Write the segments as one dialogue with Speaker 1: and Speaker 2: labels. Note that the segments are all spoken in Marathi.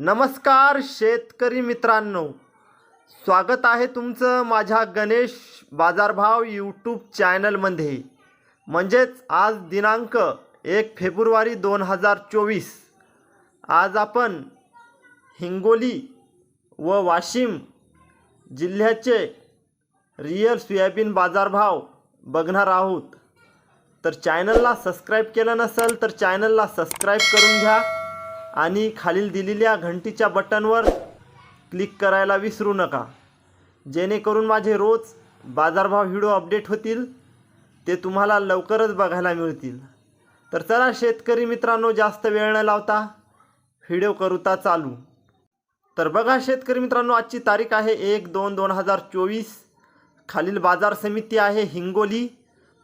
Speaker 1: नमस्कार शेतकरी मित्रांनो. स्वागत आहे तुमचं माझ्या गणेश बाजारभाव यूट्यूब चॅनलमध्ये. म्हणजेच आज दिनांक एक फेब्रुवारी दोन हजार चोवीस. आज आपण हिंगोली व वाशिम जिल्ह्याचे रिअल सोयाबीन बाजारभाव बघणार आहोत. तर चॅनलला सबस्क्राईब केलं नसेल तर चॅनलला सबस्क्राईब करून घ्या. आणि खालील दिलेल्या घंटीच्या बटनवर क्लिक करायला विसरू नका. जेणेकरून माझे रोज बाजारभाव व्हिडिओ अपडेट होतील ते तुम्हाला लवकरच बघायला मिळतील. तर चला शेतकरी मित्रांनो जास्त वेळ न लावता व्हिडिओ करूता चालू. तर बघा शेतकरी मित्रांनो आजची तारीख आहे एक दोन दोन हजार चोवीस. खालील बाजार समिती आहे हिंगोली.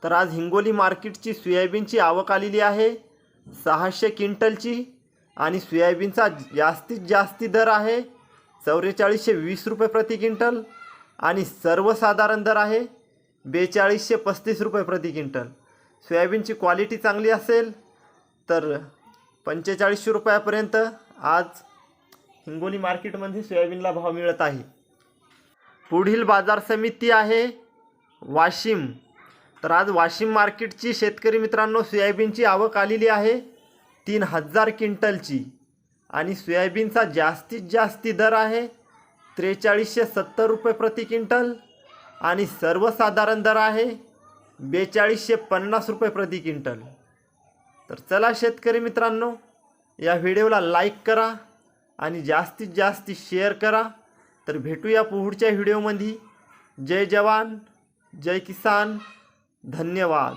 Speaker 1: तर आज हिंगोली मार्केटची सोयाबीनची आवक आलेली आहे. सहाशे क्विंटलची. आणि सोयाबीनचा जास्तीत जास्ती दर आहे. चौवेचाळीसशे वीस रुपये प्रति क्विंटल आणि सर्वसाधारण दर आहे. बेचाळीसशे पस्तीस रुपये प्रति क्विंटल. सोयाबीनची क्वालिटी चांगली असेल तर पंचेचाळीसशे रुपयापर्यंत आज हिंगोली मार्केटमध्ये सोयाबीनला भाव मिळत आहे. पुढील बाजार समिती आहे वाशिम. तर आज वाशिम मार्केटची शेतकरी मित्रांनो सोयाबीनची आवक आलेली आहे. तीन हजार क्विंटलची. आणि सोयाबीनचा जास्तीत जास्ती दर आहे त्रेचाळीसशे सत्तर रुपये प्रति क्विंटल. आणि सर्वसाधारण दर आहे बेचाळीसशे पन्नास रुपये प्रति क्विंटल. तर चला शेतकरी मित्रांनो या व्हिडिओला लाईक करा आणि जास्तीत जास्त शेअर करा. तर भेटूया पुढच्या व्हिडिओमध्ये. जय जवान जय किसान धन्यवाद.